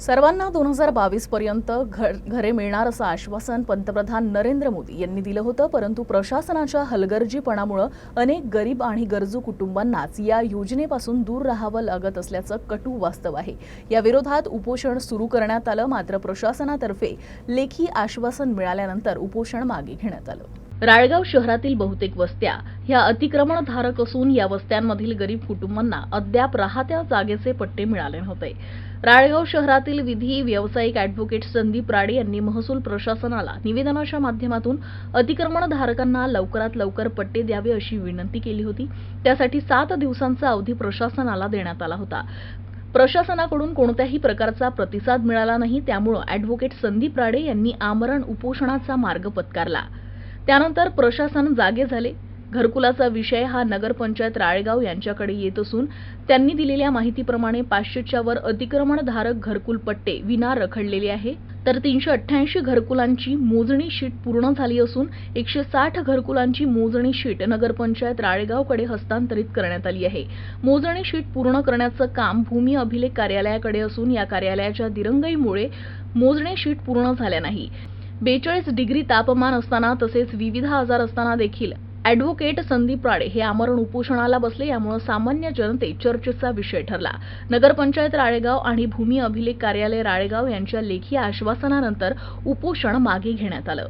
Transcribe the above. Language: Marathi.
सर्वांना दोन हजार बावीस पर्यंत घर घरे मिळणार असं आश्वासन पंतप्रधान नरेंद्र मोदी यांनी दिलं होतं परंतु प्रशासनाच्या हलगर्जीपणामुळं अनेक गरीब आणि गरजू कुटुंबांनाच या योजनेपासून दूर राहावं लागत असल्याचं कटू वास्तव आहे. या विरोधात उपोषण सुरू करण्यात आलं मात्र प्रशासनातर्फे लेखी आश्वासन मिळाल्यानंतर उपोषण मागे घेण्यात आलं. राळगाव शहरातील बहुतेक वस्त्या ह्या अतिक्रमणधारक असून या वस्त्यांमधील गरीब कुटुंबांना अद्याप राहत्या जागेचे पट्टे मिळाले नव्हते. राळगाव शहरातील विधी व्यावसायिक अॅडव्होकेट संदीप राडे यांनी महसूल प्रशासनाला निवेदनाच्या माध्यमातून अतिक्रमणधारकांना लवकरात लवकर पट्टे द्यावे अशी विनंती केली होती. त्यासाठी सात दिवसांचा अवधी प्रशासनाला देण्यात आला होता. प्रशासनाकडून कोणत्याही प्रकारचा प्रतिसाद मिळाला नाही त्यामुळं अॅडव्होकेट संदीप राडे यांनी आमरण उपोषणाचा मार्ग पत्कारला. त्यानंतर प्रशासन जागे झाले. घरकुलाचा विषय हा नगरपंचायत राळेगाव यांच्याकडे येत असून त्यांनी दिलेल्या माहितीप्रमाणे पाचशेच्या वर अतिक्रमणधारक घरकुल पट्टे विना रखडलेले आहे. तर तीनशे अठ्ठ्याऐंशी घरकुलांची मोजणी शीट पूर्ण झाली असून एकशे साठ घरकुलांची मोजणी शीट नगरपंचायत राळेगावकडे हस्तांतरित करण्यात आली आहे. मोजणी शीट पूर्ण करण्याचं काम भूमी अभिलेख कार्यालयाकडे असून या कार्यालयाच्या दिरंगाईमुळे मोजणी शीट पूर्ण झाल्या नाही. बेचाळीस डिग्री तापमान असताना तसेच विविध आजार असताना देखील. ॲडव्होकेट संदीप राडे हे आमरण उपोषणाला बसले यामुळे सामान्य जनतेत चर्चेचा विषय ठरला. नगरपंचायत राळेगाव आणि भूमी अभिलेख कार्यालय राळेगाव यांच्या लेखी आश्वासनानंतर उपोषण मागे घेण्यात आलं.